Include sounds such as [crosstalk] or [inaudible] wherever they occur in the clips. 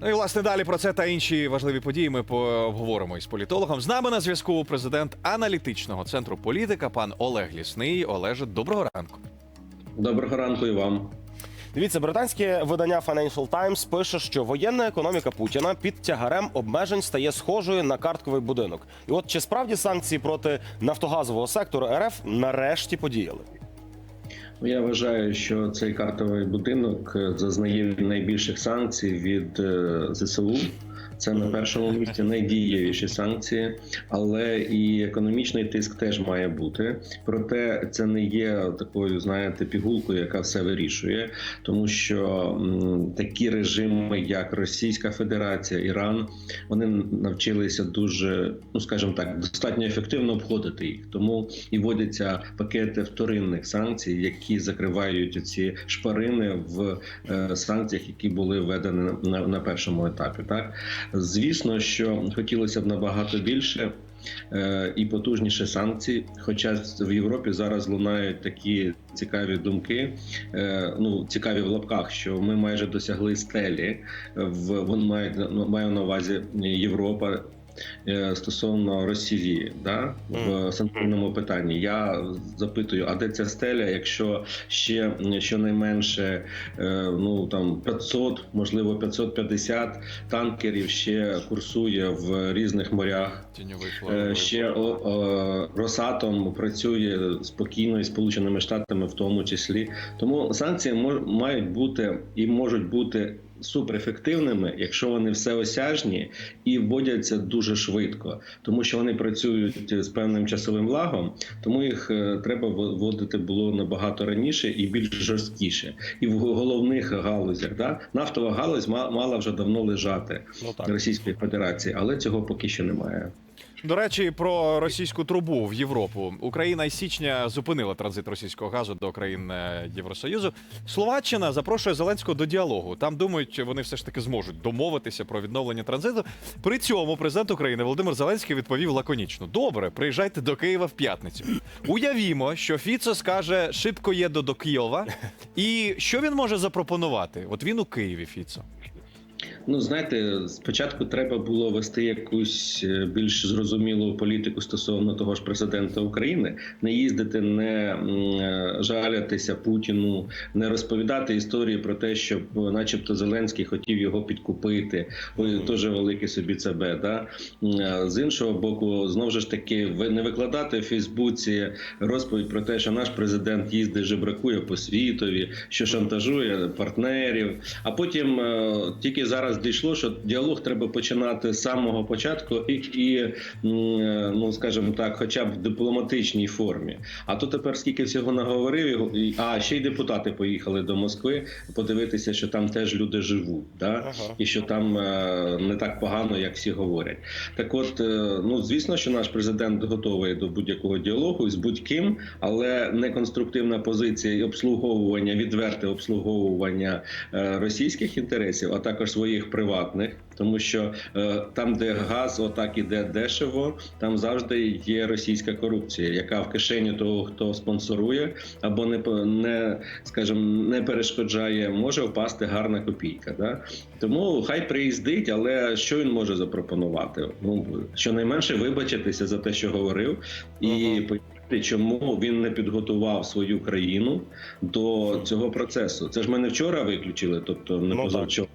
Ну і власне далі про це та інші важливі події ми поговоримо із політологом. З нами на зв'язку президент аналітичного центру політика, пан Олег Лісний. Олеже, доброго ранку. Доброго ранку і вам. Дивіться, британське видання Financial Times пише, що воєнна економіка Путіна під тягарем обмежень стає схожою на картковий будинок. І от чи справді санкції проти нафтогазового сектору РФ нарешті подіяли? Я вважаю, що цей картовий будинок е, зазнає найбільших санкцій від е, ЗСУ. Це на першому місці найдієвіші санкції, але і економічний тиск теж має бути. Проте це не є такою, знаєте, пігулкою, яка все вирішує, тому що такі режими, як Російська Федерація, Іран, вони навчилися дуже, ну скажімо так, достатньо ефективно обходити їх. Тому і вводяться пакети вторинних санкцій, які закривають ці шпарини в е, санкціях, які були введені на першому етапі. Так звісно, що хотілося б набагато більше. е, І потужніше санкції, хоча в Європі зараз лунають такі цікаві думки, е, ну цікаві в лапках, що ми майже досягли стелі. В вон має маю на увазі Європа е, стосовно Росії, да в санкційному питанні. Я запитую, а де ця стеля, якщо ще щонайменше е, ну там 500, можливо 550 танкерів ще курсує в різних морях. Е, Ще Росатом працює спокійно із Сполученими Штатами, в тому числі. Тому санкції мають бути і можуть бути суперефективними, якщо вони всеосяжні і вводяться дуже швидко, тому що вони працюють з певним часовим лагом, тому їх е, треба вводити було набагато раніше і більш жорсткіше. І в головних галузях да нафтова галузь ма- мала вже давно лежати Ну так. Російської Федерації, але цього поки що немає. До речі, про російську трубу в Європу. Україна із січня зупинила транзит російського газу до країн е, Євросоюзу. Словаччина запрошує Зеленського до діалогу. Там думають, вони все ж таки зможуть домовитися про відновлення транзиту. При цьому президент України Володимир Зеленський відповів лаконічно: добре, приїжджайте до Києва в п'ятницю. Уявімо, що Фіцо скаже шибко їду до Києва. І що він може запропонувати? От він у Києві, Фіцо. Ну, знаєте, спочатку треба було вести якусь е, більш зрозумілу політику стосовно того ж президента України, не їздити, не е, жалятися Путіну, не розповідати історії про те, що, е, начебто, Зеленський хотів його підкупити. Ой, теж великий собі ЦБ. Да? З іншого боку, знову ж таки, не викладати в Фейсбуці розповідь про те, що наш президент їздить, жебракує по світові, що шантажує партнерів. А потім тільки зараз дійшло, що діалог треба починати з самого початку і, і е, ну скажімо так, хоча б в дипломатичній формі. А то тепер скільки всього наговорив, а ще й депутати поїхали до Москви подивитися, що там теж люди живуть, да? Ага. і що там е, не так погано, як всі говорять. Так, от, е, ну звісно, що наш президент готовий до будь-якого діалогу з будь-ким, але не конструктивна позиція і обслуговування, відверте обслуговування російських інтересів, а також своїх приватних, тому що е, там, де газ отак іде дешево, там завжди є російська корупція, яка в кишені того, хто спонсорує, або не не скажімо, не перешкоджає, може впасти гарна копійка. Да? Тому хай приїздить, але що він може запропонувати? Ну щонайменше вибачитися за те, що говорив, і пояснити, чому він не підготував свою країну до цього процесу. Це ж ми не вчора виключили, тобто не Ну, позавчора.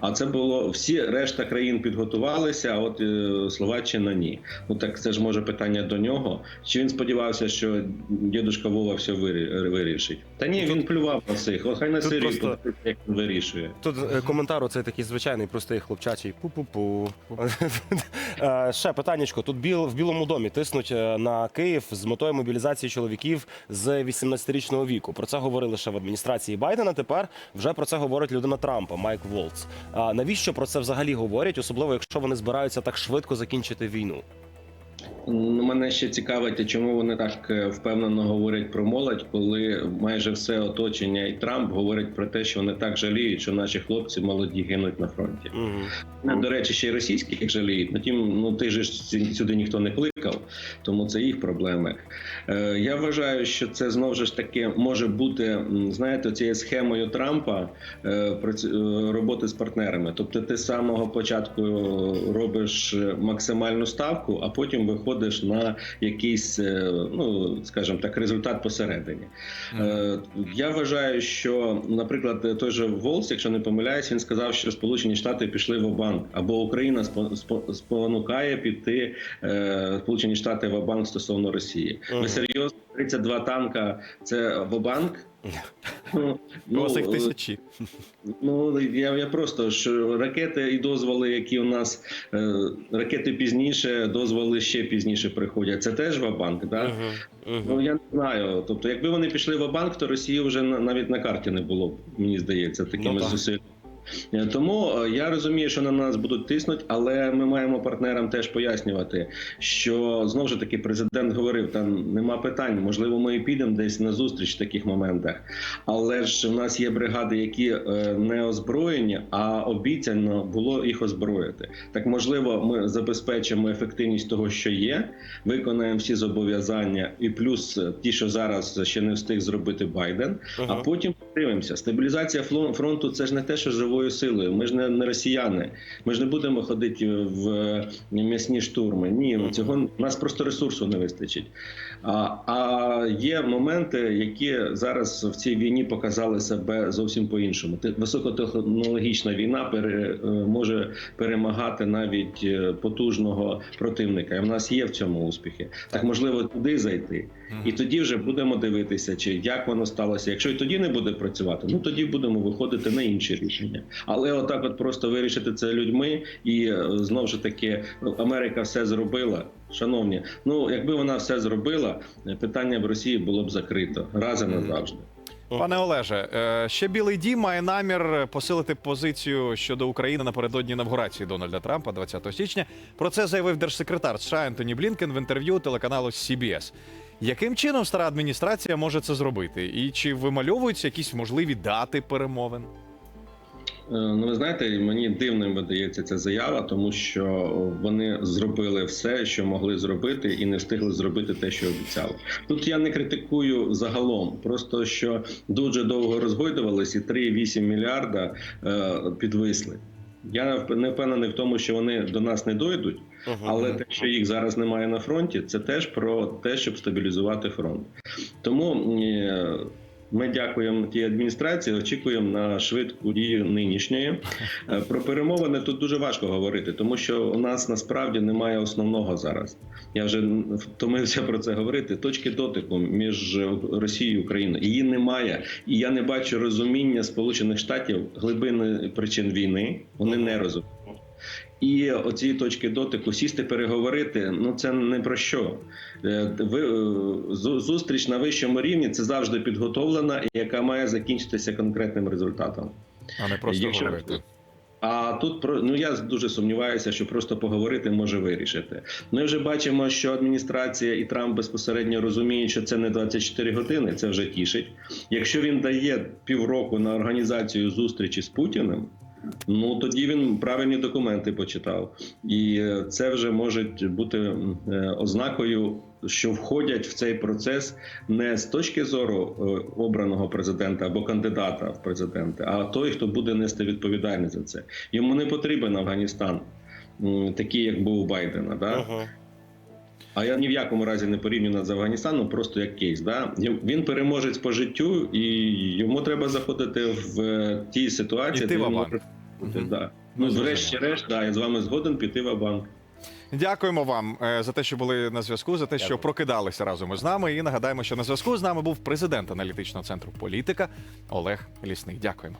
А це було всі решта країн підготувалися, а от е, Словаччина ні. Ну так це ж може питання до нього. Чи він сподівався, що дідушка Вова все вирі- вирішить? Та ні, він плював на цих. От хай на тут Сирії просто- як він вирішує. Тут е, коментар оцей такий звичайний, простий хлопчачий. Пу-пу-пу. [laughs] Е, Ще питаннячко. Тут біл, в Білому домі тиснуть на Київ з метою мобілізації чоловіків з 18-річного віку. Про це говорили ще в адміністрації Байдена. Тепер вже про це говорить людина Трампа Майк Волц. Навіщо про це взагалі говорять, особливо якщо вони збираються так швидко закінчити війну? Ну, Мене ще цікавить, чому вони так е, впевнено говорять про молодь, коли майже все оточення і Трамп говорять про те, що вони так жаліють, що наші хлопці молоді гинуть на фронті. Угу. До речі, ще й російських жаліють. Ну тім, ну ти ж сюди ніхто не кликав. тому це їх проблеми. Е, Я вважаю, що це знову ж таки може бути, знаєте, цією схемою Трампа е, е, роботи з партнерами. Тобто, ти з самого початку робиш е, максимальну ставку, а потім виходиш на якийсь, е, ну скажімо так, результат посередині. Е, Я вважаю, що, наприклад, той же Волс, якщо не помиляюсь, він сказав, що Сполучені Штати пішли в банк або Україна спо- спо- спонукає піти е, Сполучені Штати в банк стосовно Росії. Мгм. Ви серйозно 32 танка це в банк? Ну, У вас їх тисячі. Ну я, я просто що ракети і дозволи, які у нас е, ракети пізніше, дозволи ще пізніше приходять. Це теж вабанк, да? Угу, мгм. Ну я не знаю. Тобто, якби вони пішли в банк, то Росії вже на- навіть на карті не було б, мені здається, такими Ну, так. зусиллями. Е, Тому е, я розумію, що на нас будуть тиснути, але ми маємо партнерам теж пояснювати, що знову ж таки президент говорив, там нема питань. Можливо, ми і підемо десь на зустріч в таких моментах. Але ж в нас є бригади, які е, не озброєні, а обіцяно було їх озброїти. Так можливо, ми забезпечимо ефективність того, що є, виконаємо всі зобов'язання, і плюс ті, що зараз ще не встиг зробити Байден. А потім подивимося. Стабілізація фронту це ж не те, що живою силою. Ми ж не, не росіяни. Ми ж не будемо ходити в м'ясні штурми. Ні, цього у нас просто ресурсу не вистачить. А, а є моменти, які зараз в цій війні показали себе зовсім по-іншому. Те- Високотехнологічна війна пере, е, може перемагати навіть е, потужного противника. І в нас є в цьому успіхи. Так можливо туди зайти. І тоді вже будемо дивитися, чи як воно сталося. Якщо і тоді не буде працювати, ну тоді будемо виходити на інші рішення. Але отак, от просто вирішити це людьми, і е, знову ж таки ну, Америка все зробила. Шановні, ну якби вона все зробила, е, питання в Росії було б закрито раз і назавжди. Пане Олеже, е, ще Білий Дім має намір посилити позицію щодо України напередодні інавгурації Дональда Трампа 20 січня. Про це заявив держсекретар США Ентоні Блінкен в інтерв'ю телеканалу CBS. Яким чином стара адміністрація може це зробити? І чи вимальовуються якісь можливі дати перемовин? Е, Ну, ви знаєте, мені дивним видається ця заява, тому що вони зробили все, що могли зробити, і не встигли зробити те, що обіцяли. Тут я не критикую загалом, просто що дуже довго розгойдувалися, і 3,8 мільярда е, підвисли. Я не впевнений в тому, що вони до нас не дойдуть, Мгм. але те, що їх зараз немає на фронті, це теж про те, щоб стабілізувати фронт. Тому е, ми дякуємо тій адміністрації, очікуємо на швидку дію нинішньої. Е, Про перемовини тут дуже важко говорити, тому що у нас насправді немає основного зараз. Я вже втомився про це говорити. Точки дотику між Росією і Україною її немає, і я не бачу розуміння Сполучених Штатів глибини причин війни. Вони не розуміють. І оці точки дотику сісти переговорити, ну це не про що. Е, е, зустріч на вищому рівні це завжди підготовлена, яка має закінчитися конкретним результатом. А не просто Якщо- говорити. А тут про ну я дуже сумніваюся, що просто поговорити може вирішити. Ми вже бачимо, що адміністрація і Трамп безпосередньо розуміють, що це не 24 години. Це вже тішить. Якщо він дає півроку на організацію зустрічі з Путіним. Ну тоді він правильні документи почитав, і е, це вже може бути е, ознакою, що входять в цей процес не з точки зору е, обраного президента або кандидата в президенти, а той, хто буде нести відповідальність за це. Йому не потрібен Афганістан, такий як був Байдена. Да? Мгм. А я ні в якому разі не порівнюю з Афганістаном, просто як кейс. Да? Він переможець по життю, і йому треба заходити в е, ті ситуації, де він може бути. Да. Ну, Ну, врешті-решт, да, я з вами згоден піти в банк. Дякуємо вам е, за те, що були на зв'язку, за те, що Дякую. прокидалися разом із нами. І нагадаємо, що на зв'язку з нами був президент аналітичного центру політика Олег Лісний. Дякуємо.